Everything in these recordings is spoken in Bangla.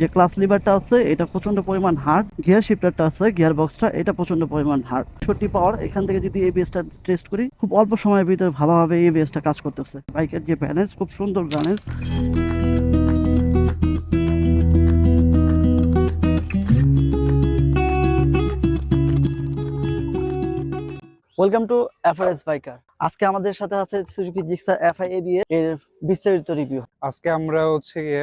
যে ক্লাস লিভারটা আছে, এটা প্রচণ্ড পরিমাণ হার্ড গিয়ার শিফটারটা আছে গিয়ার বক্সটা এটা প্রচণ্ড পরিমাণ হার্ড ছোট্টি পাওয়ার এখান থেকে যদি এই এবিএসটা টেস্ট করি, খুব অল্প সময়ের ভিতরে ভালোভাবে এই এবিএসটা কাজ করতেছে। বাইকের যে ব্যালেন্স খুব সুন্দর balance welcome to FRS biker আজকে আমাদের সাথে আছে সুজুকি জিক্সার এফআই এবিএ এর বিস্তারিত রিভিউ আজকে আমরা হচ্ছে গিয়ে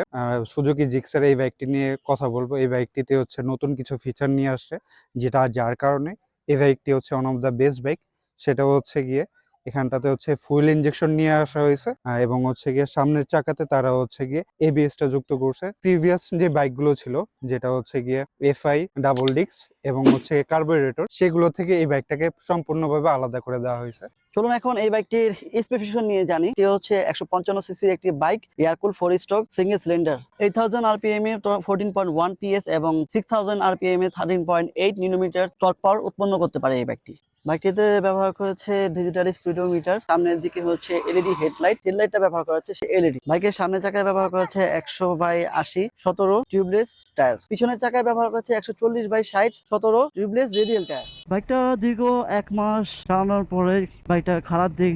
সুজুকি জিক্সার এই বাইকটি নিয়ে কথা বলব। এই বাইকটিতে হচ্ছে নতুন কিছু ফিচার নিয়ে আসছে, যেটা যার কারণে এই বাইকটি হচ্ছে one of the best bike সেটা হচ্ছে গিয়ে এখানটাতে হচ্ছে ফুয়েল ইনজেকশন নিয়ে আসা হয়েছে এবং হচ্ছে গিয়ে সামনের চাকাতে তারা হচ্ছে গিয়ে এবিএস টা যুক্ত করছে। প্রিভিয়াস যে বাইকগুলো ছিল, যেটা হচ্ছে গিয়ে এফআই ডাবল ডিক্স এবং হচ্ছে কার্বোরেটর সেগুলো থেকে এই বাইকটাকে সম্পূর্ণভাবে আলাদা করে দেওয়া হয়েছে। চলুন এখন এই বাইকটির স্পেসিফিকেশন নিয়ে জানি। এটি হচ্ছে একশো পঞ্চান্ন সিসির একটি bike air cool four stroke single cylinder eight thousand RPM এ ফোরটিন পয়েন্ট ওয়ান পিএস এবং সিক্স থাউজেন্ড আরপিএম এ থার্টিন পয়েন্ট এইট নিলোমিটার টর্ক পাওয়ার উৎপন্ন করতে পারে এই বাইকটি বাইকটিতে ব্যবহার করেছে ডিজিটাল স্পিডোমিটার সামনের দিকে হচ্ছে এলইডি হেডলাইট হেডলাইটটা ব্যবহার করা হচ্ছে এলইডি বাইকের সামনের চাকায় ব্যবহার করা হচ্ছে একশো বাই আশি, সতেরো টিউবলেস টায়ার পিছনের চাকায় ব্যবহার করা হচ্ছে একশো চল্লিশ বাই ষাট, সতেরো টিউবলেস রেডিয়াল টায়ার বাইকটা দীর্ঘ এক মাস চালানোর পরে বাইকটার খারাপ দিক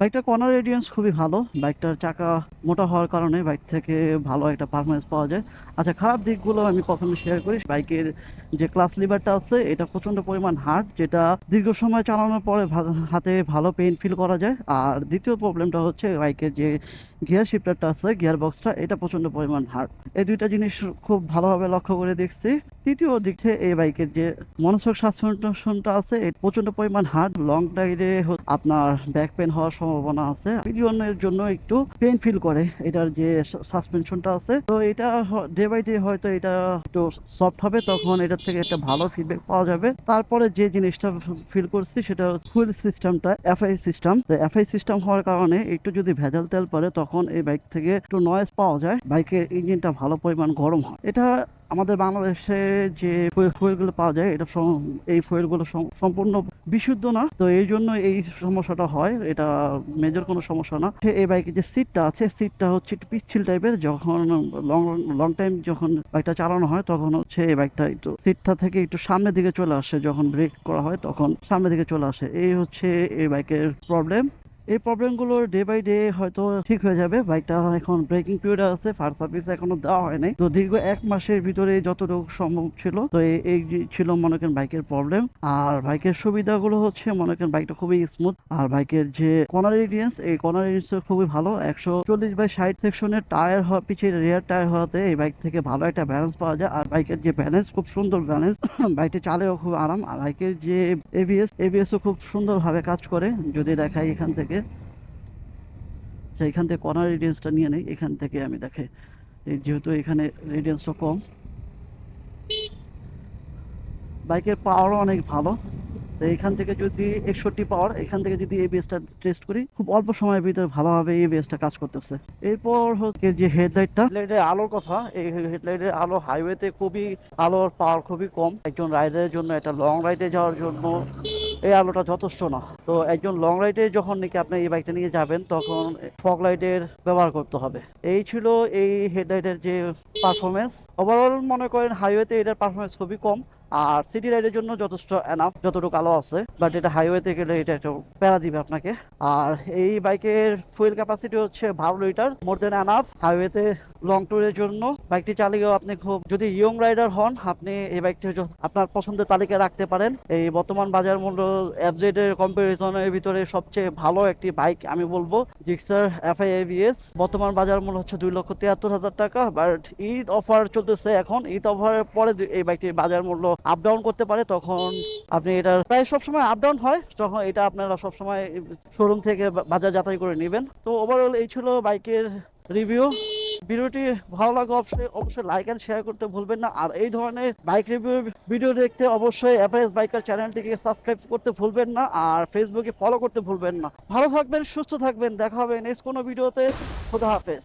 বাইকটার কর্নার রেডিয়েন্স খুবই ভালো। বাইকটার চাকা মোটা হওয়ার কারণে বাইক থেকে ভালো একটা পারফরমেন্স পাওয়া যায়। আচ্ছা খারাপ দিকগুলো আমি প্রথমে শেয়ার করি। বাইকের যে ক্লাস লিভারটা আছে, এটা প্রচণ্ড পরিমাণ হার্ড যেটা দীর্ঘ সময় চালানোর পরে হাতে ভালো পেইন ফিল করা যায়। আর দ্বিতীয় প্রবলেমটা হচ্ছে বাইকের যে গিয়ার শিফটারটা আছে গিয়ার বক্সটা এটা প্রচণ্ড পরিমাণ হার্ড এই দুইটা জিনিস খুব ভালোভাবে লক্ষ্য করে দেখছি। তৃতীয় দিক এই বাইকের যে মনোসক সাসপেনশনটা আছে এটা প্রচণ্ড পরিমাণ হার্ড লং রাইডে আপনার ব্যাক পেন হওয়ার সম্ভাবনা আছে। পিলিয়নের জন্য একটু পেন ফিল করে এটার যে সাসপেনশনটা আছে। তো এটা ডে বাই ডে হয়তো এটা একটু সফট হবে, তখন এটার থেকে একটা ভালো ফিডব্যাক পাওয়া যাবে। তারপরে যে জিনিসটা ফিল করছি সেটা ফুয়েল সিস্টেমটা এফআই সিস্টেম তো এফআই সিস্টেম হওয়ার কারণে একটু যদি ভেজাল তেল পড়ে, তখন এই বাইক থেকে একটু নয়েজ পাওয়া যায়। বাইকের ইঞ্জিনটা ভালো পরিমাণ গরম হয়। এটা আমাদের বাংলাদেশে যে ফুয়েলগুলো পাওয়া যায়, এটা এই ফুয়েলগুলো সম্পূর্ণ বিশুদ্ধ না। তো এই জন্য এই সমস্যাটা হয়। এটা মেজর কোনো সমস্যা না। এই বাইকের যে সিটটা আছে সিটটা হচ্ছে একটু পিচ্ছিল টাইপের যখন লং লং টাইম যখন বাইকটা চালানো হয়, তখন হচ্ছে এই বাইকটা একটু সিটটা থেকে একটু সামনের দিকে চলে আসে। যখন ব্রেক করা হয়, তখন সামনের দিকে চলে আসে। এই হচ্ছে এই বাইকের প্রবলেম এই প্রবলেমগুলো ডে বাই ডে হয়তো ঠিক হয়ে যাবে। বাইকটা এখন ব্রেকিং পিরিয়ড আছে ফার্স্ট সার্ভিস এখনও দেওয়া হয় নাই। তো দীর্ঘ এক মাসের ভিতরে যতটুকু সম্ভব ছিল, তো এই- ছিল মনে করেন বাইকের প্রবলেম আর বাইকের সুবিধাগুলো হচ্ছে মনে করেন বাইকটা খুবই স্মুথ আর বাইকের যে কর্নার রেডিয়েন্স এই কর্নার রেডিয়েন্স খুবই ভালো। একশো চল্লিশ বাই ষাট সেকশনের টায়ার হওয়া পিছিয়ে রেয়ার টায়ার হওয়াতে এই বাইক থেকে ভালো একটা ব্যালেন্স পাওয়া যায়। আর বাইকের যে ব্যালেন্স খুব সুন্দর ব্যালেন্স বাইকটি চালেও খুব আরাম। আর বাইকের যে এবিএস এবিএসও খুব সুন্দরভাবে কাজ করে। যদি দেখাই এখান থেকে। আচ্ছা এখান থেকে কর্নার রেডিয়েন্সটা নিয়ে নেই। এখান থেকে আমি দেখে যেহেতু এখানে রেডিয়েন্সটা কম। বাইকের পাওয়ারও অনেক ভালো। তো এখান থেকে যদি একষট্টি পাওয়ার, এখান থেকে যদি এবিএসটা টেস্ট করি, খুব অল্প সময়ের ভিতরে ভালোভাবে এবিএসটা কাজ করতেছে। এরপর হচ্ছে যে হেডলাইটটা হেডলাইটের আলোর কথা, এই হেডলাইটের আলো হাইওয়েতে খুবই, আলোর পাওয়ার খুবই কম। একজন রাইডারের জন্য একটা লং রাইডে যাওয়ার জন্য এই আলোটা যথেষ্ট না। তো একজন লং রাইডে যখন নাকি আপনি এই বাইকটা নিয়ে যাবেন, তখন ফগ লাইটের ব্যবহার করতে হবে। এই ছিল এই হেডলাইটের যে পারফরমেন্স ওভারঅল মনে করেন হাইওয়েতে এটার পারফরমেন্স খুবই কম। আর সিটি রাইডের জন্য যথেষ্ট এনাফ যতটুকু আলো আছে। বাট এটা হাইওয়েতে গেলে এটা একটু প্যারা দিবে আপনাকে। আর এই বাইকের ফুয়েল ক্যাপাসিটি হচ্ছে বারো লিটার মোর দেন এনাফ হাইওয়েতে লং ট্যুরের জন্য বাইকটি চালিয়েও আপনি খুব, যদি ইয়ং রাইডার হন, আপনি এই বাইকটি আপনার পছন্দের তালিকায় রাখতে পারেন। এই বর্তমান বাজার মূল্য এফজেড এর কম্পারিজনের ভিতরে সবচেয়ে ভালো একটি বাইক আমি বলব জিক্সার এফআই এভিএস বর্তমান বাজার মূল্য হচ্ছে দুই লক্ষ তিয়াত্তর হাজার টাকা। বাট ঈদ অফার চলতেছে এখন। ঈদ অফারের পরে এই বাইকটির বাজার মূল্য আপ ডাউন করতে পারে, তখন আপনি এটা প্রায় সবসময় আপ ডাউন হয়, তখন এটা আপনারা সবসময় শোরুম থেকে বাজার যাচাই করে নেবেন। তো ওভারঅল এই ছিল বাইকের রিভিউ ভিডিওটি ভালো লাগে অবশ্যই অবশ্যই লাইক অ্যান্ড শেয়ার করতে ভুলবেন না। আর এই ধরনের বাইক রিভিউ ভিডিও দেখতে অবশ্যই অ্যাভারেজ বাইকার চ্যানেলটিকে সাবস্ক্রাইব করতে ভুলবেন না, আর ফেসবুকে ফলো করতে ভুলবেন না। ভালো থাকবেন, সুস্থ থাকবেন। দেখা হবে নেক্সট কোনো ভিডিওতে খোদা হাফেজ।